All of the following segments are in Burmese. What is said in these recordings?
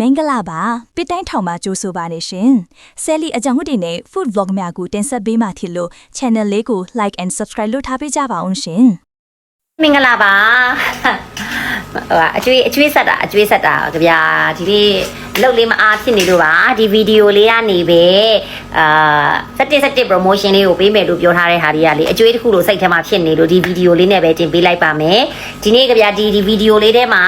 မင်္ဂလာပါပစ်တိုင်းထောင်မှာကြိုးဆိုပါနေရှင်ဆယ်လီအကြောင်းတွေနဲ့ food vlog များကိုတင်ဆက်ပေးမှဖြစ်လို့ channel လေးကို like and subscribe လုပ်ထားပေးကြပါအောင်ရှင်မင်္ဂလာပါဟိုအကျွေးအကျွေးဆက်တာအကျွေးဆက်တာကြဗျာဒီနေ့အလုပ်လေးမအားဖြစ်နေလို့ပါဒီဗီဒီယိုလေးကနေပဲအာ17 17 promotion လေးကိုပေးမယ်လို့ပြောထားတဲ့ဟာတွေကလေအကျွေးတစ်ခုလို့စိတ်ထဲမှာဖြစ်နေလို့ဒီဗီဒီယိုလေးနဲ့ပဲတင်ပေးလိုက်ပါမယ်ဒီနေ့ကြဗျာဒီဒီဗီဒီယိုလေးထဲမှာ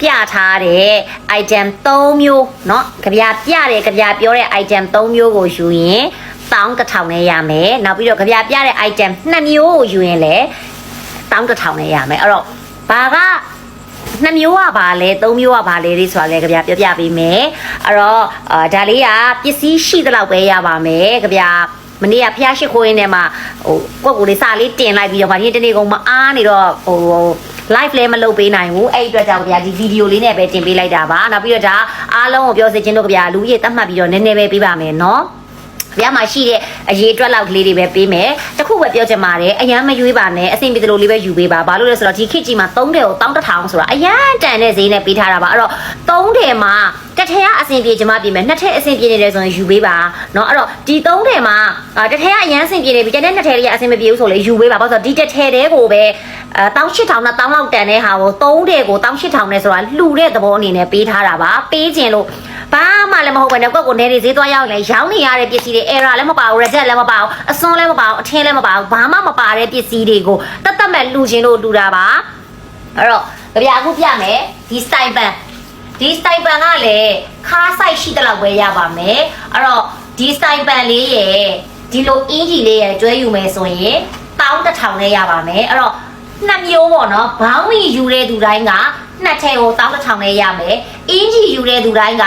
ပြထားတဲ့ item 3မျိုးเนาะကြဗျာပြတယ်ကြဗျာပြောတဲ့ item 3မျိုးကိုယူရင်တောင်းတစ်ထောင်နဲ့ရမယ်နောက်ပြီးတော့ကြဗျာပြတဲ့ item 2မျိုးကိုယူရင်လည်း တောင်းတစ်ထောင်နဲ့ရမယ်အဲ့တော့ဘာကနှစ်မျိုးကဘာလဲသုံးမျိုးကဘာလဲလေးဆိုတာလဲကြဗျာပြောပြပေးမယ်အဲ့တော့အာဒါလေးကပစ္စည်းရှိတဲ့လောက်ပဲရပါမယ်ကြဗျာမနေ့ကဖျားရှိခိုးရင်းထဲမှာဟိုကိုယ့်ကိုယ်လေးစာလေးတင်လိုက်ပြီးတော့ဗာဒီနေ့တနေ့ကုန်မအားနေတော့ဟို live လည်းမလုပ်ပေးနိုင်ဘူးအဲ့ဒီအတွက်ကြောင့်ကြဗျာဒီဗီဒီယိုလေးနဲ့ပဲတင်ပေးလိုက်တာပါနောက်ပြီးတော့ဒါအားလုံးကိုပြောစေချင်လို့ကြဗျာလူကြီးတတ်မှတ်ပြီးတော့နည်းနည်းပဲပေးပါမယ်နော်ဘုရားမှာရှိတဲ့အရေးအတွက်လောက်ကလေးတွေပဲပေးမယ်တခုပဲပြောချင်ပါတယ်အရန်မရွေးပါနဲ့အဆင်ပြေသလိုလေးပဲယူပေးပါဘာလို့လဲဆိုတော့ဒီခေတ်ကြီးမှာ3တယ်ကို1000ဆိုတာအရန်တန်တဲ့ဈေးနဲ့ပေးထားတာပါအဲ့တော့3တယ်မှာ တစ်ထည်ကအဆင်ပြေချင်မှပြင်မယ်နှစ်ထည်အဆင်ပြေနေတယ်ဆိုရင်ယူပေးပါเนาะအဲ့တော့ဒီ3တယ်မှာအာတစ်ထည်ကအရန်အဆင်ပြေနေပြီကျန်တဲ့နှစ်ထည်လေးကအဆင်မပြေဘူးဆိုလေယူပေးပါဘာလို့ဆိုတော့ဒီတစ်ထည်တည်းကိုပဲအဲ18000နဲ့1000လောက်တန်တဲ့ဟာကို3တယ်ကို18000နဲ့ဆိုတာလှူတဲ့သဘောအနေနဲ့ပေးထားတာပါပေးခြင်းလို့ ဘာမှလည်းမဟုတ်ပဲနဲ့ကွက်ကိုနေနေဈေးသွားရောက်လဲရောင်းနေရတဲ့ပစ္စည်းတွေ error လည်းမပါဘူး reject လည်းမပါဘူးအစွန်းလည်းမပါဘူးအထင်းလည်းမပါဘူးဘာမှမပါတဲ့ပစ္စည်းတွေကိုတတ်တတ်မဲ့လူချင်းတို့လူတာပါအဲ့တော့ကြပြအခုပြမယ်ဒီ style ban ဒီ style ban ကလည်းခါဆိုင်ရှိတဲ့လောက်ပဲရပါမယ်အဲ့တော့ဒီ style ban လေးရယ်ဒီလိုအင်ဂျီလေးရယ်ကျွဲယူမယ်ဆိုရင်တောင်းတစ်ထောင်နဲ့ရပါမယ်အဲ့တော့နှစ်မျိုးပေါ့နော်ဘောင်းမီယူတဲ့သူတိုင်းကနှစ်ထည်ကိုတောင်းတစ်ထောင်နဲ့ရမယ်အင်ဂျီယူတဲ့သူတိုင်းက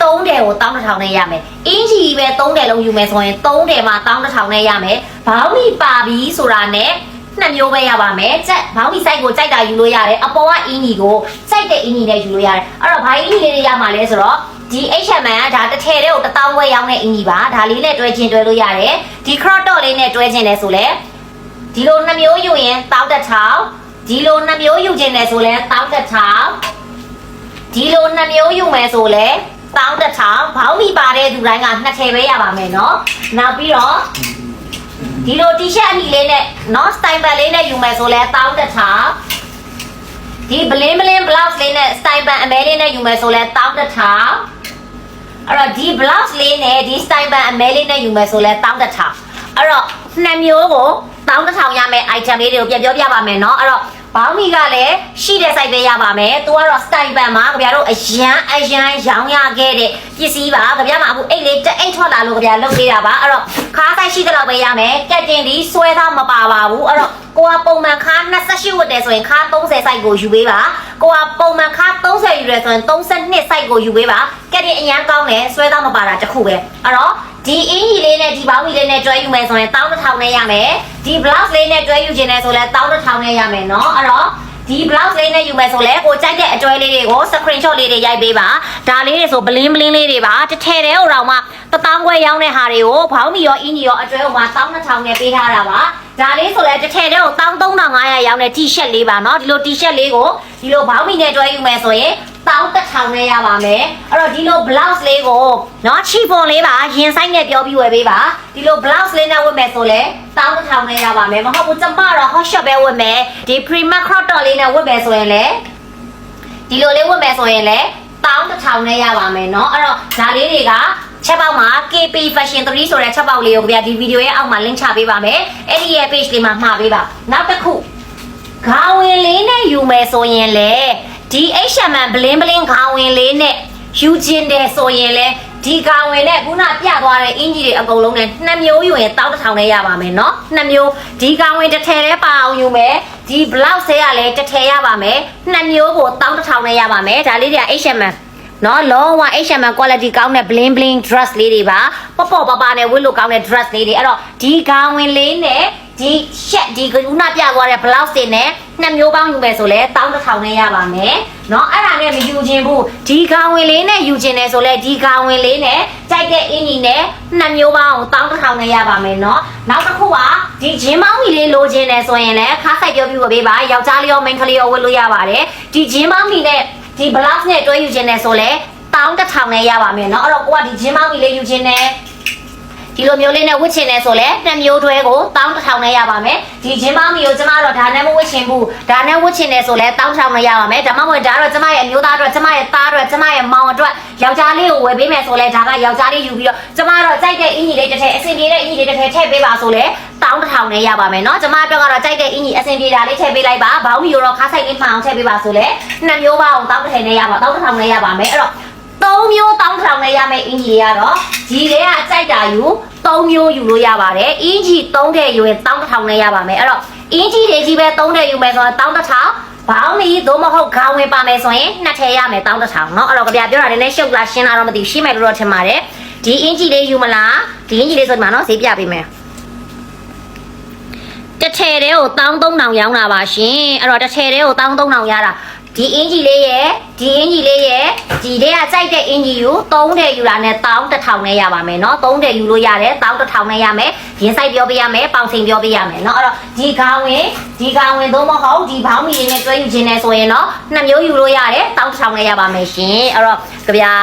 3တယ်ကို1000နဲ့ရမယ်အင်းကြီးပဲ3တယ်လုံးယူမယ်ဆိုရင်3တယ်မှာ1000နဲ့ရမယ်ဘောင်းမီပါပြီဆိုတာနဲ့ နှစ်မျိုးပဲရပါမယ်ကြက်ဘောင်းမီ site ကိုကြိုက်တာယူလို့ရတယ်အပေါ်ကအင်းကြီးကိုကြိုက်တဲ့အင်းကြီးနဲ့ယူလို့ရတယ်အဲ့တော့ဘာအင်းကြီးလေးတွေရမှာလဲဆိုတော့ဒီ H&M ကဒါတစ်ထည်တည်းကို1000ဝဲရောင်းတဲ့အင်းကြီးပါဒါလေးနဲ့တွဲချင်းတွဲလို့ရတယ်ဒီ crop top လေးနဲ့တွဲချင်းလဲဆိုလဲဒီလိုနှစ်မျိုးယူရင်1000ဒီလိုနှစ်မျိုးယူခြင်းလဲဆိုလဲ1000ဒီလိုနှစ်မျိုးယူမယ်ဆိုလဲတောင်းတစ်ထောင်ဘောင်းမီပါတဲ့သူတိုင်းကနှစ်ထည်ပဲရပါမယ်เนาะနောက်ပြီးတော့ ဒီလို T-shirt အနီလေးနဲ့เนาะ style band လေးနဲ့ယူမယ်ဆိုလဲတောင်းတစ်ထောင်ဒီဘလင်းဘလင်း blouse လေးနဲ့ style band အမဲလေးနဲ့ယူမယ်ဆိုလဲတောင်းတစ်ထောင်အဲ့တော့ဒီ blouse လေးနဲ့ဒီ style band အမဲလေးနဲ့ယူမယ်ဆိုလဲတောင်းတစ်ထောင်အဲ့တော့နှစ်မျိုးကိုတောင်းတစ်ထောင်ရမယ် item လေးတွေကိုပြန်ပြောပြပါမယ်เนาะအဲ့တော့ ဘောင်းမီကလည်းရှိတဲ့ site ပဲရပါမယ်။ तू ကတော့ style band မှာကြဗျာတို့အရန်အရန်ရောင်းရခဲ့တဲ့ပစ္စည်းပါ။ကြဗျာမှာအခုအိတ်လေးတက်အိတ်ထွက်လာလို့ကြဗျာလုပ်ပေးတာပါ။အဲ့တော့ခါးဆိုင်ရှိတဲ့လောက်ပဲရမယ်။ကက်တင်ဒီဆွဲသားမပါပါဘူး။အဲ့တော့ကိုကပုံမှန်ခါ28ဝတ်တယ်ဆိုရင်ခါ30 site ကိုယူပေးပါ။ကိုကပုံမှန်ခါ30ယူတယ်ဆိုရင်32 site ကိုယူပေးပါ။ကက်တင်အရန်ကောင်းတယ်ဆွဲသားမပါတာတခုပဲ။အဲ့တော့ ဒီအင်ကြီးလေးနဲ့ဒီဘောင်းကြီးလေးနဲ့တွဲယူမယ်ဆိုရင်1000နဲ့ရမယ်။ဒီ blouse လေးနဲ့တွဲယူခြင်းနဲ့ဆိုလဲ1000နဲ့ရမယ်နော်။အဲ့တော့ဒီ blouse လေးနဲ့ယူမယ်ဆိုလဲကိုကြိုက်တဲ့အတွဲလေးတွေကို screenshot လေးတွေရိုက်ပေးပါဒါလေးတွေဆို bling bling လေးတွေပါတစ်ထည်တည်းဟိုတော့မှတပေါင်းခွဲရောင်းတဲ့ဟာတွေကိုဘောင်းမီရောအင်းကြီးရောအတွဲဟိုမှာ1200နဲ့ပေးထားတာပါဒါလေးဆိုလဲတစ်ထည်တည်းကို13500ရောင်းတဲ့ t-shirt လေးပါเนาะဒီလို t-shirt လေးကိုဒီလိုဘောင်းမီနဲ့တွဲယူမယ်ဆိုရင် ပေါင်းတစ်ထောင်နဲ့ရပါမယ်အဲ့တော့ဒီလို blouse လေးကိုနော်ချီပွန်လေးပါရင်ဆိုင်နဲ့ပြောပြီးဝယ်ပေးပါဒီလို blouse လေးနဲ့ဝတ်မယ်ဆိုလဲပေါင်းတစ်ထောင်နဲ့ရပါမယ်မဟုတ်ဘူးကျမတော့ hot shop ပဲဝတ်မယ်ဒီ premium crop top လေးနဲ့ဝတ်မယ်ဆိုရင်လဲဒီလိုလေးဝတ်မယ်ဆိုရင်လဲပေါင်းတစ်ထောင်နဲ့ရပါမယ်နော်အဲ့တော့ဒါလေးတွေကချက်ပေါက်မှာ KP Fashion 3ဆိုတဲ့ချက်ပေါက်လေးကိုကြည့်ဒီဗီဒီယိုရဲ့အောက်မှာ link ချပေးပါမယ်အဲ့ဒီရဲ့ page လေးမှာမှာပေးပါနောက်တစ်ခုခေါင်းဝင်လေးနဲ့ယူမယ်ဆိုရင်လေ ဒီ H&M ဘလင်းဘလင်းခေါင်းဝင်လေးနဲ့ယူခြင်းတယ်ဆိုရင်လေဒီခေါင်းဝင်နဲ့ခုနပြသွားတဲ့အင်ဂျီတွေအကုန်လုံးနဲ့နှစ်မျိုးယူရင်တောင်းတစ်ထောင်နဲ့ရပါမယ်เนาะနှစ်မျိုးဒီခေါင်းဝင်တစ်ထည်တည်းပါအောင်ယူမယ်ဒီ blouse ဆဲကလည်းတစ်ထည်ရပါမယ်နှစ်မျိုးကိုတောင်းတစ်ထောင်နဲ့ရပါမယ်ဒါလေးတွေက H&M နော်လုံးဝ H&M quality ကောင်းတဲ့ bling bling dress လေးတွေပါပေါ့ပေါ့ပါပါနဲ့ဝတ်လို့ကောင်းတဲ့ dress လေးတွေအဲ့တော့ဒီခေါင်းဝင်လေးနဲ့ဒီရှက်ဒီကုနာပြသွားတဲ့ blouse တွေနဲ့ နှစ်မျိုးပေါင်းယူမယ်ဆိုလဲတောင်းတစ်ထောင်နဲ့ရပါမယ်เนาะအဲ့ဒါနဲ့မယူခြင်းဘူးဒီခေါင်းဝင်လေးနဲ့ယူခြင်းတယ်ဆိုလဲဒီခေါင်းဝင်လေးနဲ့ကြိုက်တဲ့အင်ကြီးနဲ့နှစ်မျိုးပေါင်းကိုတောင်းတစ်ထောင်နဲ့ရပါမယ်เนาะနောက်တစ်ခုကဒီဂျင်းပေါင်းကြီးလေးလိုချင်တယ်ဆိုရင်လည်းခါဆိုင်ပြောပြီးဝယ်ပေးပါယောက်ျားလေးရောမိန်းကလေးရောဝယ်လို့ရပါတယ်ဒီဂျင်းပေါင်းကြီးနဲ့ဒီ blouse နဲ့တွဲယူခြင်းနဲ့ဆိုလဲ တောင်းတစ်ထောင်နဲ့ရပါမယ်เนาะအဲ့တော့ကိုကဒီဂျင်းမောင်းကြီးလေးယူခြင်းနဲ့ ဒီလိုမျိုးလေးနဲ့ဝစ်ချင်တယ်ဆိုလဲနှစ်မျိုးတွဲကိုတောင်းတစ်ထောင်နဲ့ရပါမယ်ဒီဂျင်းမောင်းကြီးကိုကျမတော့ဒါနဲ့မဝစ်ချင်ဘူးဒါနဲ့ဝစ်ချင်တယ်ဆိုလဲတောင်းတစ်ထောင်နဲ့ရပါမယ်ဒါမှမဟုတ်ဒါတော့ကျမရဲ့အမျိုးသားအတွက်ကျမရဲ့သားအတွက်ကျမရဲ့မောင်အတွက်ယောက်ျားလေးကိုဝယ်ပေးမယ်ဆိုလဲဒါကယောက်ျားလေးယူပြီးတော့ကျမတော့ကြိုက်တဲ့အင်ကြီးလေးတစ်ထည့်အဆင်ပြေတဲ့အင်ကြီးလေးတစ်ထည့်ထည့်ပေးပါဆိုလဲတောင်းတစ်ထောင်နဲ့ရပါမယ်เนาะကျမအတွက်ကတော့ကြိုက်တဲ့အင်ကြီးအဆင်ပြေတာလေးထည့်ပေးလိုက်ပါဘောင်းမီကိုတော့ခါဆိုင်လေးမှန်အောင်ထည့်ပေးပါဆိုလဲနှစ်မျိုးပါအောင်တောင်းတစ်ထည့်နဲ့ရပါတောင်းတစ်ထောင်နဲ့ရပါမယ်အဲ့တော့ သုံးမျိုးတောင်းထောင်နဲ့ရမယ့်အင်ဂျီတွေကတော့ဒီတွေကအကြိုက်တာယူသုံးမျိုးယူလို့ရပါတယ်အင်ဂျီသုံးတဲ့ယူရင်တောင်းတစ်ထောင်နဲ့ရပါမယ်အဲ့တော့အင်ဂျီတွေကြီးပဲသုံးတဲ့ယူမယ်ဆိုတော့တောင်းတစ်ထောင်ဘောင်းမီသို့မဟုတ်ခေါင်းဝင်ပါမယ်ဆိုရင်နှစ်ထည့်ရမယ်တောင်းတစ်ထောင်เนาะအဲ့တော့ကြပြပြောတာလည်းရှုပ်လားရှင်းလားတော့မသိဘူးရှင်းမယ်လို့တော့ထင်ပါတယ်ဒီအင်ဂျီလေးယူမလားဒီအင်ဂျီလေးဆိုဒီမှာเนาะဈေးပြပေးမယ်တစ်ထည်တည်းကို1300ရောင်းတာပါရှင်အဲ့တော့တစ်ထည်တည်းကို1300ရတာ ဒီအင်ဂျီလေးရဲ့ဒီအင်ဂျီလေးရဲ့ဒီတဲ့ကကြိုက်တဲ့အင်ဂျီကို3ထည်ယူတာနဲ့1100နဲ့ရပါမယ်เนาะ3ထည်ယူလို့ရတယ်1100နဲ့ရမယ်ရင်ဆိုင်ပြောပေးရမယ်ပေါင်ချိန်ပြောပေးရမယ်เนาะအဲ့တော့ဒီခေါင်းဝင်ဒီခေါင်းဝင်သို့မဟုတ်ဒီဘောင်းမီလေးနဲ့တွဲယူခြင်းနဲ့ဆိုရင်เนาะနှစ်မျိုးယူလို့ရတယ်1100နဲ့ရပါမယ်ရှင်အဲ့တော့ကြဗျာ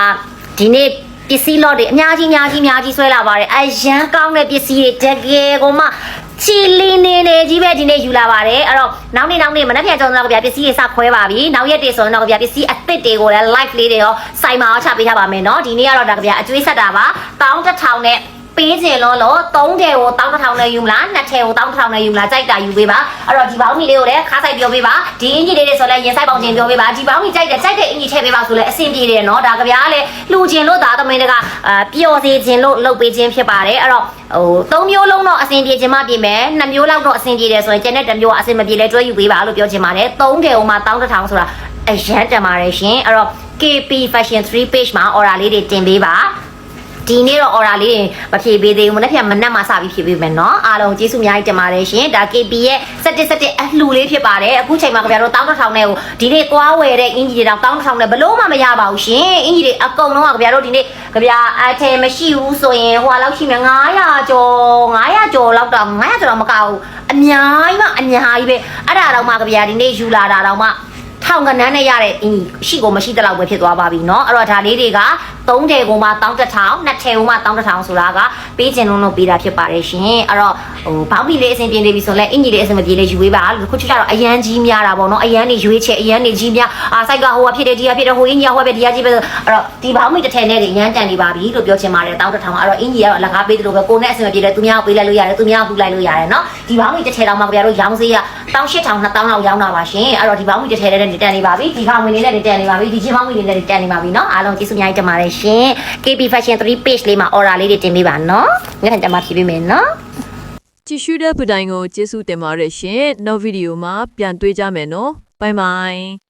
ဒီနေ့ပစ္စည်း lot တွေအများကြီးအများကြီးအများကြီးဆွဲလာပါတယ်အရန်ကောင်းတဲ့ပစ္စည်းတွေတကယ်ကိုမှ ချီလင်းနေနေကြီးပဲဒီနေ့ယူလာပါတယ်အဲ့တော့နောက်နေ့နောက်နေ့မနေ့ပြန်ကြောင်းတော့ကြပစ္စည်းတွေစခွဲပါပြီနောက်ရက်တွေဆိုရင်တော့ကြပစ္စည်းအသစ်တွေကိုလည်း live လေးတွေရောစိုင်မာအောင်ချပေးထားပါမယ်เนาะဒီနေ့ကတော့ဒါကြအကျွေးဆက်တာပါတောင်းတစ်ထောင်နဲ့ ပေးခြင်းလောလော3ထဲကို1000နဲ့ယူမလား2ထဲကို1000နဲ့ယူမလားကြိုက်တာယူပေးပါအဲ့တော့ဒီပေါင်းကြီးလေးကိုလည်းခါးဆိုင်ပြောပေးပါဒီအင်ကြီးလေးတွေဆိုလည်းရင်ဆိုင်ပေါင်းခြင်းပြောပေးပါဒီပေါင်းကြီးကြိုက်တယ်ကြိုက်တဲ့အင်ကြီးထည့်ပေးပါဆိုလည်းအဆင်ပြေတယ်နော်ဒါကြပြားလည်းလှူခြင်းလို့ဒါသမင်းတကပျော်စေခြင်းလို့လုပ်ပေးခြင်းဖြစ်ပါတယ်အဲ့တော့ဟိုသုံးမျိုးလုံးတော့အဆင်ပြေခြင်းမပြေမယ်နှစ်မျိုးလောက်တော့အဆင်ပြေတယ်ဆိုရင်ကျန်တဲ့တစ်မျိုးကအဆင်မပြေလဲတွဲယူပေးပါလို့ပြောချင်ပါတယ်3ထဲကိုမှ1000ဆိုတာအရန်တန်ပါတယ်ရှင်အဲ့တော့ KP Fashion 3 page မှာ order လေးတွေတင်ပေးပါ ဒီနေ့တော့ order လေးမဖြည့်ပေးသေးဘူးမနေ့ကမနက်မှစပြီးဖြည့်ပေးမယ်နော်အားလုံးကျေးဇူးအများကြီးတင်ပါတယ်ရှင်ဒါ KP ရဲ့17 17အလှလေးဖြစ်ပါတယ်အခုချိန်မှာခင်ဗျားတို့1000နဲ့ကိုဒီနေ့သွားဝယ်တဲ့အင်ဂျီတွေတော့1000နဲ့ဘလို့မှမရပါဘူးရှင်အင်ဂျီတွေအကုန်လုံးကခင်ဗျားတို့ဒီနေ့ခင်ဗျားအထည်မရှိဘူးဆိုရင်ဟိုလောက်ရှိမယ်900ကျော်900ကျော်လောက်တော့900ကျော်တော့မကဘူးအများကြီးမှအများကြီးပဲအဲ့ဒါတော့မှခင်ဗျားဒီနေ့ယူလာတာတော့မှ ထောင်ကနန်းနဲ့ရတဲ့အင်းရှိကိုမရှိတဲ့လောက်ပဲဖြစ်သွားပါပြီเนาะအဲ့တော့ဒါလေးတွေက3ထည်ကိုမှတောင်းတစ်ထောင်2ထည်ကိုမှတောင်းတစ်ထောင်ဆိုတာကပေးခြင်းလုံးလုံးပေးတာဖြစ်ပါတယ်ရှင်အဲ့တော့ဟိုဘောင်းပီလေးအဆင်ပြေနေပြီဆိုလဲအင်ကြီးလေးအဆင်မပြေလေးယူပေးပါလို့ခုချစ်ကတော့အရန်ကြီးများတာပေါ့เนาะအရန်နေရွေးချက်အရန်နေကြီးများအာစိုက်ကဟိုကဖြစ်တယ်ဒီကဖြစ်တယ်ဟိုအင်းကြီးကဟိုပဲဒီကကြီးပဲအဲ့တော့ဒီဘောင်းပီတစ်ထည်နဲ့တွေရန်တန်နေပါပြီလို့ပြောချင်ပါတယ်တောင်းတစ်ထောင်အဲ့တော့အင်ကြီးကတော့လက်ကားပေးတယ်လို့ပဲကိုနဲ့အဆင်မပြေလဲသူများကိုပေးလိုက်လို့ရတယ်သူများကိုပူလိုက်လို့ရတယ်เนาะဒီဘောင်းပီတစ်ထည်တောင်မှကြပြတော့ရောင်းစေးရ18000 2000လောက်ရောင်းတာပါရှင်အဲ့တော့ဒီဘောင်းပီတစ်ထည်နဲ့ တန်နေပါပြီဒီခေါင်းဝင်လေးနဲ့တန်နေပါပြီဒီချင်းဘောင်းဝင်လေးနဲ့တန်နေပါပြီเนาะအားလုံးကျေးဇူးအများကြီးတင်ပါတယ်ရှင် KB Fashion 3 page လေးမှာ order လေးတွေတင်ပေးပါเนาะငါ့ထံမှာဖြည့်ပေးမယ်เนาะ ကြည့်ရှုတဲ့ဗီဒီယိုကိုကျေးဇူးတင်ပါတယ်ရှင်နောက်ဗီဒီယိုမှာပြန်တွေ့ကြမယ်နော်ဘိုင်ဘိုင်